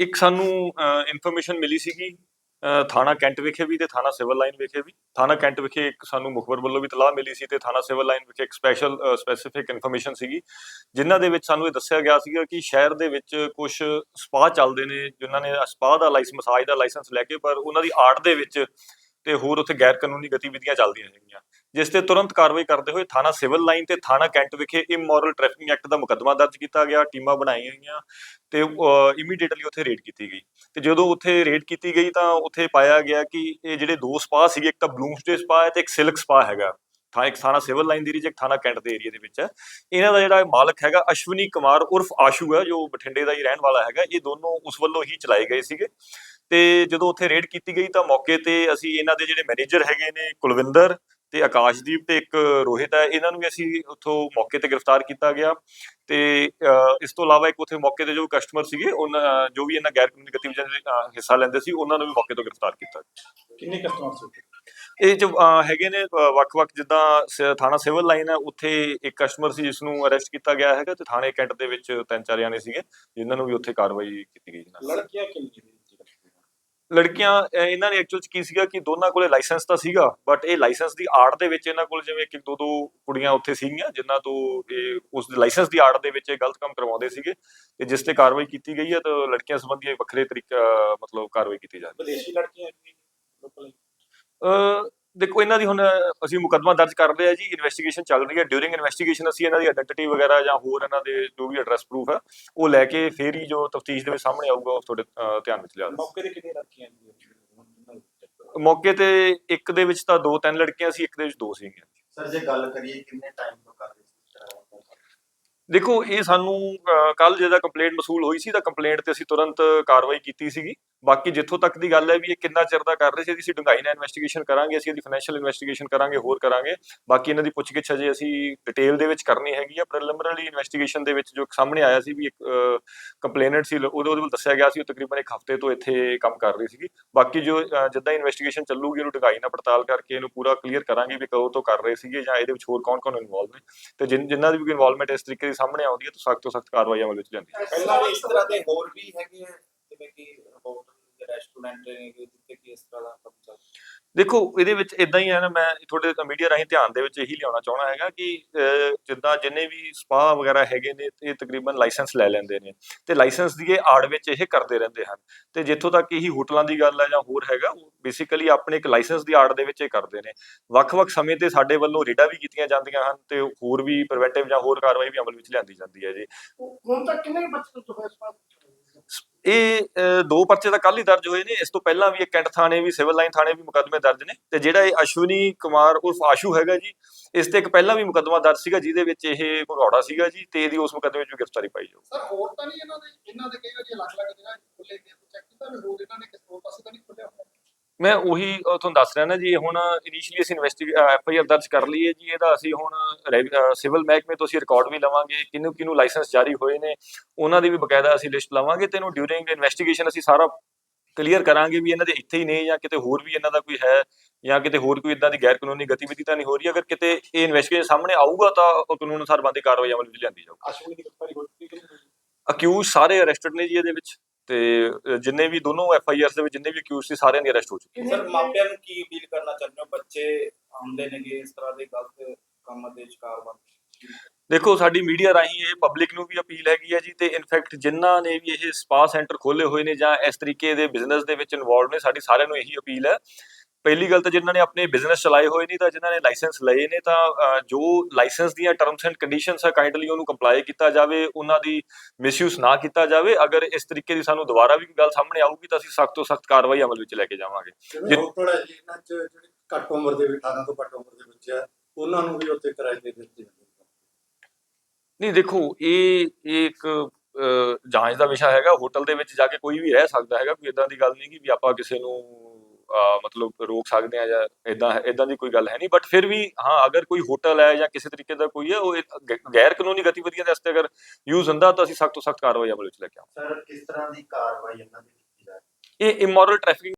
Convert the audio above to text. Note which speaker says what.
Speaker 1: ਇੱਕ ਸਾਨੂੰ ਇਨਫੋਰਮੇਸ਼ਨ ਮਿਲੀ ਸੀਗੀ ਥਾਣਾ ਕੈਂਟ ਵਿਖੇ ਵੀ ਤੇ ਥਾਣਾ ਸਿਵਲ ਲਾਈਨ ਵਿਖੇ ਵੀ। ਥਾਣਾ ਕੈਂਟ ਵਿਖੇ ਇੱਕ ਸਾਨੂੰ ਮੁਖਬਰ ਵੱਲੋਂ ਵੀ ਤਲਾਹ ਮਿਲੀ ਸੀ ਤੇ ਥਾਣਾ ਸਿਵਲ ਲਾਈਨ ਵਿਖੇ ਇੱਕ ਸਪੈਸ਼ਲ ਸਪੈਸੀਫਿਕ ਇਨਫੋਰਮੇਸ਼ਨ ਸੀਗੀ, ਜਿਨ੍ਹਾਂ ਦੇ ਵਿੱਚ ਸਾਨੂੰ ਇਹ ਦੱਸਿਆ ਗਿਆ ਸੀਗਾ ਕਿ ਸ਼ਹਿਰ ਦੇ ਵਿੱਚ ਕੁਝ ਸਪਾ ਚੱਲਦੇ ਨੇ, ਜਿਨ੍ਹਾਂ ਨੇ ਸਪਾ ਦਾ ਲਾਇਸੈਂਸ ਮਸਾਜ ਦਾ ਲਾਇਸੈਂਸ ਲੈ ਕੇ, ਪਰ ਉਹਨਾਂ ਦੀ ਆੜ ਦੇ ਵਿੱਚ ਤੇ ਹੋਰ ਉੱਥੇ ਗੈਰ ਕਾਨੂੰਨੀ ਗਤੀਵਿਧੀਆਂ ਚੱਲਦੀਆਂ ਹੈਗੀਆਂ। ਜਿਸ ਤੇ ਤੁਰੰਤ ਕਾਰਵਾਈ ਕਰਦੇ ਹੋਏ ਥਾਣਾ ਸਿਵਲ ਲਾਈਨ ਤੇ ਥਾਣਾ ਕੈਂਟ ਵਿਖੇ ਇਮੋਰਲ ਟ੍ਰੈਫਿਕਿੰਗ ਐਕਟ ਦਾ ਮੁਕੱਦਮਾ ਦਰਜ ਕੀਤਾ ਗਿਆ, ਟੀਮਾਂ ਬਣਾਈਆਂ ਗਈਆਂ ਤੇ ਇਮੀਡੀਏਟਲੀ ਉੱਥੇ ਰੇਡ ਕੀਤੀ ਗਈ। ਤੇ ਜਦੋਂ ਉੱਥੇ ਰੇਡ ਕੀਤੀ ਗਈ ਤਾਂ ਉੱਥੇ ਪਾਇਆ ਗਿਆ ਕਿ ਇਹ ਜਿਹੜੇ ਦੋ ਸਪਾ ਸੀਗੇ, ਇੱਕ ਤਾਂ ਬਲੂਮਸਟੇ ਸਪਾ ਹੈ ਤੇ ਇੱਕ ਸਿਲਕ ਸਪਾ ਹੈਗਾ। ਥਾਂ ਇੱਕ ਥਾਣਾ ਸਿਵਲ ਲਾਈਨ ਦੀ ਏਰੀਆ 'ਚ ਇੱਕ ਥਾਣਾ ਕੈਂਟ ਦੇ ਏਰੀਆ ਦੇ ਵਿੱਚ। ਹੈ ਇਹਨਾਂ ਦਾ ਜਿਹੜਾ ਮਾਲਕ ਹੈਗਾ ਅਸ਼ਵਨੀ ਕੁਮਾਰ ਉਰਫ ਆਸ਼ੂ ਹੈ, ਜੋ ਬਠਿੰਡੇ ਦਾ ਹੀ ਰਹਿਣ ਵਾਲਾ ਹੈਗਾ, ਇਹ ਦੋਨੋਂ ਉਸ ਵੱਲੋਂ ਹੀ ਚਲਾਏ ਗਏ ਸੀਗੇ। ਤੇ ਜਦੋਂ ਉੱਥੇ ਰੇਡ ਕੀਤੀ ਗਈ ਤਾਂ ਮੌਕੇ ਤੇ ਅਸੀਂ ਇਹਨਾਂ ਦੇ ਜਿਹੜੇ ਮੈਨੇਜਰ ਹੈਗੇ ਨੇ ਕੁਲਵਿੰਦਰ ਤੇ ਆਕਾਸ਼ਦੀਪ ਤੇ ਇੱਕ ਰੋਹਿਤ ਹੈ ਇਹਨਾਂ ਨੂੰ ਵੀ ਅਸੀਂ ਉੱਥੋਂ ਮੌਕੇ ਤੇ ਗ੍ਰਿਫਤਾਰ ਕੀਤਾ ਗਿਆ ਤੇ ਇਸ ਤੋਂ ਇਲਾਵਾ ਇੱਕ ਉੱਥੇ ਮੌਕੇ ਤੇ ਜੋ ਕਸਟਮਰ ਸੀਗੇ ਉਹਨਾਂ ਜੋ ਵੀ ਇਹਨਾਂ ਗੈਰ ਕਾਨੂੰਨੀ ਗਤੀਵਿਧੀਆਂ ਦੇ ਹਿੱਸਾ ਲੈਂਦੇ ਸੀ ਉਹਨਾਂ ਨੂੰ ਵੀ ਮੌਕੇ ਤੋਂ ਗ੍ਰਿਫਤਾਰ ਕੀਤਾ।
Speaker 2: ਕਿੰਨੇ ਕਸਟਮਰ ਸੀ
Speaker 1: ਇਹ ਜੋ ਹੈਗੇ ਨੇ ਵੱਖ-ਵੱਖ ਜਿੱਦਾਂ ਥਾਣਾ ਸਿਵਲ ਲਾਈਨ ਹੈ ਉੱਥੇ ਇੱਕ ਕਸਟਮਰ ਸੀ ਜਿਸ ਨੂੰ ਅਰੈਸਟ ਕੀਤਾ ਗਿਆ ਹੈਗਾ ਤੇ ਥਾਣੇ ਕੈਂਟ ਦੇ ਵਿੱਚ ਤਿੰਨ ਚਾਰ ਜਾਣੇ ਸੀਗੇ ਜਿਨ੍ਹਾਂ ਨੂੰ ਵੀ ਉੱਥੇ ਕਾਰਵਾਈ ਕੀਤੀ ਗਈ
Speaker 2: ਲੜਕੀਆਂ ਕਿੰਨੀ ਸੀ
Speaker 1: ਲੜਕੀਆਂ ਇਹਨਾਂ ਨੇ ਐਕਚੁਅਲ ਚ ਕੀ ਸੀਗਾ ਕਿ ਦੋਨਾਂ ਕੋਲੇ ਲਾਇਸੈਂਸ ਤਾਂ ਸੀਗਾ ਬਟ ਇਹ ਲਾਇਸੈਂਸ ਦੀ ਆੜ ਦੇ ਵਿੱਚ ਇਹਨਾਂ ਕੋਲ ਜਿਵੇਂ ਇੱਕ ਇੱਕ ਦੋ ਦੋ ਕੁੜੀਆਂ ਉੱਥੇ ਸੀਗੀਆਂ ਜਿਨ੍ਹਾਂ ਤੋਂ ਇਹ ਉਸ ਲਾਇਸੈਂਸ ਦੀ ਆੜ ਦੇ ਵਿੱਚ ਇਹ ਗਲਤ ਕੰਮ ਕਰਵਾਉਂਦੇ ਸੀਗੇ ਤੇ ਜਿਸ ਤੇ ਕਾਰਵਾਈ ਕੀਤੀ ਗਈ ਹੈ ਤਾਂ ਲੜਕੀਆਂ ਸੰਬੰਧੀ ਵੱਖਰੇ ਤਰੀਕਾ ਮਤਲਬ ਕਾਰਵਾਈ ਕੀਤੀ ਜਾ ਰਹੀ
Speaker 2: ਵਿਦੇਸ਼ੀ ਲੜਕੀਆਂ ਲੋਕਲ
Speaker 1: ਹੈ ਅਹ ਦੇਖੋ ਇਹਨਾਂ ਦੀ ਹੁਣ ਅਸੀਂ ਮੁਕੱਦਮਾ ਦਰਜ ਕਰ ਰਹੇ ਆ ਜੀ ਇਨਵੈਸਟੀਗੇਸ਼ਨ ਚੱਲ ਰਹੀ ਹੈ। ਡਿਊਰਿੰਗ ਇਨਵੈਸਟੀਗੇਸ਼ਨ ਅਸੀਂ ਇਹਨਾਂ ਦੀ ਆਇਡੈਂਟੀਟੀ ਵਗੈਰਾ ਜਾਂ ਹੋਰ ਇਹਨਾਂ ਦੇ ਜੋ ਵੀ ਐਡਰੈਸ ਪ੍ਰੂਫ ਹੈ ਉਹ ਲੈ ਕੇ ਫੇਰ ਹੀ ਜੋ ਤਫਤੀਸ਼ ਦੇ ਵਿੱਚ ਸਾਹਮਣੇ ਆਊਗਾ ਉਹ ਤੁਹਾਡੇ ਧਿਆਨ ਵਿੱਚ ਲਿਆ
Speaker 2: ਮੌਕੇ ਤੇ ਕਿੰਨੀਆਂ ਲੜਕੀਆਂ
Speaker 1: ਮੌਕੇ ਤੇ ਇੱਕ ਦੇ ਵਿੱਚ ਤਾਂ ਦੋ ਤਿੰਨ ਲੜਕੀਆਂ ਸੀ ਇੱਕ ਦੇ ਵਿੱਚ ਦੋ ਸੀਗੀਆਂ।
Speaker 3: ਸਰ ਜੇ ਗੱਲ ਕਰੀਏ ਕਿੰਨੇ ਟਾਈਮ ਤੋਂ ਕਰ ਰਹੇ ਸੀ ਇਸ ਤਰ੍ਹਾਂ ਦਾ?
Speaker 1: ਦੇਖੋ ਇਹ ਸਾਨੂੰ ਕੱਲ ਜਿਹਦਾ ਕੰਪਲੇਂਟ ਮਸੂਲ ਹੋਈ ਸੀ ਤਾਂ ਕੰਪਲੇਂਟ ਤੇ ਅਸੀਂ ਤੁਰੰਤ ਕਾਰਵਾਈ ਕੀਤੀ ਸੀਗੀ। ਬਾਕੀ ਜਿੱਥੋਂ ਤੱਕ ਦੀ ਗੱਲ ਹੈ ਵੀ ਇਹ ਕਿੰਨਾ ਚਿਰ ਦਾ ਕਰ ਰਹੇ ਸੀ ਅਸੀਂ ਡੂੰਘਾਈ ਨਾਲ ਇਨਵੈਸਟੀਗੇਸ਼ਨ ਕਰਾਂਗੇ ਅਸੀਂ ਇਹਦੀ ਫਾਈਨੈਂਸ਼ੀਅਲ ਇਨਵੈਸਟੀਗੇਸ਼ਨ ਕਰਾਂਗੇ ਹੋਰ ਕਰਾਂਗੇ। ਬਾਕੀ ਇਹਨਾਂ ਦੀ ਪੁੱਛਗਿੱਛ ਅਜੇ ਅਸੀਂ ਡਿਟੇਲ ਦੇ ਵਿੱਚ ਕਰਨੀ ਹੈਗੀ ਆ। ਪ੍ਰੀਲਿਮਿਨਰੀ ਇਨਵੈਸਟੀਗੇਸ਼ਨ ਦੇ ਵਿੱਚ ਜੋ ਸਾਹਮਣੇ ਆਇਆ ਸੀ ਵੀ ਇੱਕ ਕੰਪਲੇਨੈਂਟ ਸੀ ਉਹਦੇ ਉਹਦੇ ਵੱਲ ਦੱਸਿਆ ਗਿਆ ਸੀ ਉਹ ਤਕਰੀਬਨ ਇੱਕ ਹਫ਼ਤੇ ਤੋਂ ਇੱਥੇ ਕੰਮ ਕਰ ਰਹੀ ਸੀਗੀ। ਬਾਕੀ ਜੋ ਅਹ, ਜਿੱਦਾਂ ਇਨਵੈਸਟੀਗੇਸ਼ਨ ਚੱਲੂਗੀ ਉਹਨੂੰ ਡੂੰਘਾਈ ਨਾਲ ਪੜਤਾਲ ਕਰਕੇ ਇਹਨੂੰ ਪੂਰਾ ਕਲੀਅਰ ਕਰਾਂਗੇ ਵੀ ਕਦੋਂ ਤੋਂ ਕਰ ਰਹੇ ਸੀਗੇ ਜਾਂ ਇਹਦੇ ਵਿੱਚ ਹੋਰ ਕੌਣ-ਕੌਣ ਇਨਵੋਲਵ ਨੇ। ਤੇ ਜਿਨ- ਜਿਨ੍ਹਾਂ ਦੀ ਵੀ ਇਨਵੋਲਵਮੈਂਟ ਇਸ ਤਰੀਕੇ ਦੀ ਸਾਹਮਣੇ ਆਉਂਦੀ ਹੈ ਤਾਂ ਸਖਤ ਤੋਂ ਸਖਤ ਕਾਰਵਾਈ ਅਮਲ ਵਿੱਚ ਲਿਆਂਦੀ ਜਾਵੇਗੀ।
Speaker 2: ਪਹਿਲਾਂ ਵੀ ਇਸ ਤਰ੍ਹਾਂ ਦੇ ਹੋਰ ਵੀ ਹੈਗੇ ਆ, ਜਿਵੇਂ ਕਿ ਹੋਟਲ ਰੈਸਟੋਰੈਂਟ ਨੇ ਇਸ ਤਰ੍ਹਾਂ ਦਾ ਕੰਮ ਚੱਲਦਾ
Speaker 1: ਦੇਖੋ ਇਹਦੇ ਵਿੱਚ ਇਦਾਂ ਹੀ ਹੈ ਨਾ ਮੈਂ ਤੁਹਾਡੇ ਮੀਡੀਆ ਰਾਹੀਂ ਧਿਆਨ ਦੇ ਵਿੱਚ ਇਹੀ ਲਿਆਉਣਾ ਚਾਹਣਾ ਹੈਗਾ ਕਿ ਜਿੱਦਾਂ ਜਿੰਨੇ ਵੀ ਸਪਾ ਵਗੈਰਾ ਹੈਗੇ ਨੇ ਇਹ ਤਕਰੀਬਨ ਲਾਇਸੈਂਸ ਲੈ ਲੈਂਦੇ ਨੇ। ਤੇ ਲਾਇਸੈਂਸ ਦੀ ਇਹ ਆੜ ਵਿੱਚ ਇਹ ਕਰਦੇ ਰਹਿੰਦੇ ਹਨ। ਤੇ ਜਿੱਥੋਂ ਤੱਕ ਇਹੀ ਹੋਟਲਾਂ ਦੀ ਗੱਲ ਹੈ ਜਾਂ ਹੋਰ ਹੈਗਾ ਉਹ ਬੇਸਿਕਲੀ ਆਪਣੇ ਇੱਕ ਲਾਇਸੈਂਸ ਦੀ ਆੜ ਦੇ ਵਿੱਚ ਇਹ ਕਰਦੇ ਨੇ। ਵੱਖ-ਵੱਖ ਸਮੇਂ ਤੇ ਸਾਡੇ ਵੱਲੋਂ ਰੇਡਾਂ ਵੀ ਕੀਤੀਆਂ ਜਾਂਦੀਆਂ ਹਨ ਤੇ ਹੋਰ ਵੀ ਪ੍ਰੀਵੈਂਟਿਵ ਜਾਂ ਹੋਰ ਕਾਰਵਾਈ ਵੀ ਅਮਲ ਵਿੱਚ ਲਿਆਂਦੀ ਜਾਂਦੀ ਹੈ ਜੀ।
Speaker 4: ਹੁਣ ਤੱਕ ਕਿੰਨੇ ਬੱਚੇ ਤੋਂ ਹੋਏ ਸਵਾਲ
Speaker 1: ਇਹ ਦੋ ਪਰਚੇ ਤਾਂ ਕੱਲ ਹੀ ਦਰਜ ਹੋਏ ਨੇ। ਇਸ ਤੋਂ ਪਹਿਲਾਂ ਵੀ ਇਹ ਕੈਂਟ ਥਾਣੇ, ਵੀ ਸਿਵਲ ਲਾਈਨ ਥਾਣੇ ਵੀ ਮੁਕੱਦਮੇ ਦਰਜ ਨੇ। ਤੇ ਜਿਹੜਾ ਇਹ ਅਸ਼ਵਨੀ ਕੁਮਾਰ ਉਰਫ ਆਸ਼ੂ ਹੈਗਾ ਜੀ, ਇਸ ਤੇ ਇੱਕ ਪਹਿਲਾਂ ਵੀ ਮੁਕੱਦਮਾ ਦਰਜ ਸੀਗਾ, ਜਿਹਦੇ ਵਿੱਚ ਇਹ ਭਗੌੜਾ ਸੀਗਾ ਜੀ, ਤੇ ਇਹਦੀ ਉਸ ਮੁਕੱਦਮੇ 'ਚ ਗ੍ਰਿਫਤਾਰੀ ਪਾਈ ਜਾਊ।
Speaker 4: ਸਰ, ਹੋਰ ਤਾਂ ਨਹੀਂ ਇਹਨਾਂ ਦੇ ਇਹਨਾਂ ਦੇ ਕਈ ਵਾਰੀ ਅਲੱਗ-ਅਲੱਗ ਜਗ੍ਹਾ ਖੁੱਲੇ ਗਏ ਚੈੱਕ ਕੀਤਾ ਵੀ ਹੋਰ ਇਹਨਾਂ ਨੇ ਕਿਸੇ ਹੋਰ ਪਾਸੇ ਤਾਂ ਨਹੀਂ
Speaker 1: ਮੈਂ ਉਹੀ ਅਹ, ਤੁਹਾਨੂੰ ਦੱਸ ਰਿਹਾ ਨਾ ਜੀ ਹੁਣ ਇਨੀਸ਼ੀਅਲੀ ਅਸੀਂ ਇਨਵੈਸਟੀਗੇ ਐਫ ਆਈ ਆਰ ਦਰਜ ਕਰ ਲਈ ਹੈ ਜੀ ਇਹਦਾ ਅਸੀਂ ਹੁਣ ਸਿਵਲ ਮਹਿਕਮੇ ਤੋਂ ਅਸੀਂ ਰਿਕਾਰਡ ਵੀ ਲਵਾਂਗੇ ਕਿਹਨੂੰ ਕਿਹਨੂੰ ਲਾਇਸੈਂਸ ਜਾਰੀ ਹੋਏ ਨੇ ਉਹਨਾਂ ਦੀ ਵੀ ਬਕਾਇਦਾ ਅਸੀਂ ਲਿਸਟ ਲਵਾਂਗੇ ਤੇ ਇਹਨੂੰ ਡਿਊਰਿੰਗ ਇਨਵੈਸਟੀਗੇਸ਼ਨ ਅਸੀਂ ਸਾਰਾ ਕਲੀਅਰ ਕਰਾਂਗੇ ਵੀ ਇਹਨਾਂ ਦੇ ਇੱਥੇ ਹੀ ਨੇ ਜਾਂ ਕਿਤੇ ਹੋਰ ਵੀ ਇਹਨਾਂ ਦਾ ਕੋਈ ਹੈ ਜਾਂ ਕਿਤੇ ਹੋਰ ਕੋਈ ਇਦਾਂ ਦੀ ਗੈਰ ਕਾਨੂੰਨੀ ਗਤੀਵਿਧੀ ਤਾਂ ਨਹੀਂ ਹੋ ਰਹੀ ਅਗਰ ਕਿਤੇ ਇਹ ਇਨਵੈਸਟੀਗੇਸ਼ਨ ਸਾਹਮਣੇ ਆਊਗਾ ਤਾਂ ਉਹ ਕਾਨੂੰਨ ਅਨੁਸਾਰ ਬੰਦੀ ਕਾਰਵਾਈ ਅਮਲ ਵਿੱਚ ਲਿਆਂਦੀ ਜਾਊਗੀ
Speaker 2: ਅਸ਼ਵਨੀ ਦੀ ਗ੍ਰਿਫਤਾਰੀ ਹੋ ਚੁੱਕੀ ਕਿ ਨਹੀਂ ਹੋਈ?
Speaker 1: ਅਕਿਊਜ਼ ਸਾਰੇ ਅਰੈਸਟਡ ਨੇ ਜੀ ਇਹਦੇ ਵਿੱਚ ਤੇ ਜਿੰਨੇ ਵੀ ਦੋਨੋਂ ਐਫ ਆਈ ਆਰ ਦੇ ਵਿੱਚ ਜਿੰਨੇ ਵੀ ਅਕਿਊਜ਼ ਸੀ ਸਾਰਿਆਂ ਦੀ ਅਰੈਸਟ ਹੋ ਚੁੱਕੀ
Speaker 2: ਸਰ ਮਾਪਿਆਂ ਨੂੰ ਕੀ ਅਪੀਲ ਕਰਨਾ ਚਾਹੁੰਦੇ ਹੋ? ਬੱਚੇ ਆਉਂਦੇ ਨੇਗੇ ਇਸ ਤਰ੍ਹਾਂ ਦੇ ਗਲਤ ਕੰਮਾਂ ਦੇ ਸ਼ਿਕਾਰ ਬਣ
Speaker 1: ਦੇਖੋ ਸਾਡੀ ਮੀਡੀਆ ਰਾਹੀਂ ਇਹ ਪਬਲਿਕ ਨੂੰ ਵੀ ਅਪੀਲ ਹੈਗੀ ਹੈ ਜੀ ਤੇ ਇਨਫੈਕਟ ਜਿਨ੍ਹਾਂ ਨੇ ਵੀ ਇਹ ਸਪਾ ਸੈਂਟਰ ਖੋਲੇ ਹੋਏ ਨੇ ਜਾਂ ਇਸ ਤਰੀਕੇ ਦੇ ਬਿਜ਼ਨਸ ਦੇ ਵਿੱਚ ਇਨਵੋਲਵ ਨੇ ਸਾਡੀ ਸਾਰਿਆਂ ਨੂੰ ਇਹੀ ਅਪੀਲ ਹੈ ਪਹਿਲੀ ਗੱਲ ਤਾਂ ਜਿਨ੍ਹਾਂ ਨੇ ਆਪਣੇ ਬਿਜ਼ਨਸ ਚਲਾਏ ਹੋਏ ਨੇ ਤਾਂ ਜਿਨ੍ਹਾਂ ਨੇ ਲਾਇਸੈਂਸ ਲਏ ਨੇ ਤਾਂ ਜੋ ਲਾਇਸੈਂਸ ਦੀਆਂ ਟਰਮਸ ਐਂਡ ਕੰਡੀਸ਼ਨਸ ਆ ਕਾਈਂਡਲੀ ਉਹਨੂੰ ਕੰਪਲਾਈ ਕੀਤਾ ਜਾਵੇ ਉਹਨਾਂ ਦੀ ਮਿਸਯੂਜ਼ ਨਾ ਕੀਤਾ ਜਾਵੇ ਅਗਰ ਇਸ ਤਰੀਕੇ ਦੀ ਸਾਨੂੰ ਦੁਬਾਰਾ ਵੀ ਗੱਲ ਸਾਹਮਣੇ ਆਊਗੀ ਤਾਂ ਅਸੀਂ ਸਖਤ ਤੋਂ ਸਖਤ ਕਾਰਵਾਈ ਅਮਲ ਵਿੱਚ ਲੈ ਕੇ ਜਾਵਾਂਗੇ।
Speaker 5: ਇਹਨਾਂ ਚ ਜਿਹੜੇ ਘੱਟ ਉਮਰ ਦੇ ਵੀ 18 ਤੋਂ ਘੱਟ ਉਮਰ ਦੇ ਬੱਚੇ ਆ ਉਹਨਾਂ ਨੂੰ ਵੀ ਉੱਥੇ ਕਿਰਾਏ ਤੇ ਦਿੱਤੇ ਜਾਂਦੇ
Speaker 1: ਨਹੀਂ ਦੇਖੋ ਇਹ ਇਹ ਇੱਕ ਜਾਂਚ ਦਾ ਵਿਸ਼ਾ ਹੈਗਾ ਹੋਟਲ ਦੇ ਵਿੱਚ ਜਾ ਕੇ ਕੋਈ ਵੀ ਰਹਿ ਸਕਦਾ ਹੈਗਾ ਕੋਈ ਇਦਾਂ ਦੀ ਗੱਲ ਨਹੀਂ ਕਿ ਵੀ ਆਪਾਂ ਕਿਸੇ ਨੂੰ ਮਤਲਬ ਰੋਕ ਸਕਦੇ ਆ ਜਾਂ ਇਦਾਂ ਇਦਾਂ ਦੀ ਕੋਈ ਗੱਲ ਹੈ ਨਹੀਂ। ਬਟ ਫਿਰ ਵੀ ਹਾਂ ਅਗਰ ਕੋਈ ਹੋਟਲ ਹੈ ਜਾਂ ਕਿਸੇ ਤਰੀਕੇ ਦਾ ਕੋਈ ਹੈ ਉਹ ਗੈਰ ਕਾਨੂੰਨੀ ਗਤੀਵਿਧੀਆਂ ਦੇ ਵਾਸਤੇ ਅਗਰ ਯੂਜ਼ ਹੁੰਦਾ ਤਾਂ ਅਸੀਂ ਸਖਤ ਤੋਂ ਸਖਤ ਕਾਰਵਾਈ ਅਮਲ ਵਿੱਚ ਲੈ ਕੇ ਆਵਾਂਗੇ।
Speaker 3: ਸਰ ਕਿਸ ਤਰ੍ਹਾਂ ਦੀ ਕਾਰਵਾਈ ਇਹਨਾਂ ਦੀ ਕੀਤੀ ਜਾ ਰਹੀ ਹੈ
Speaker 1: ਇਹ ਇਮੋਰਲ ਟ੍ਰੈਫਿਕਿੰਗ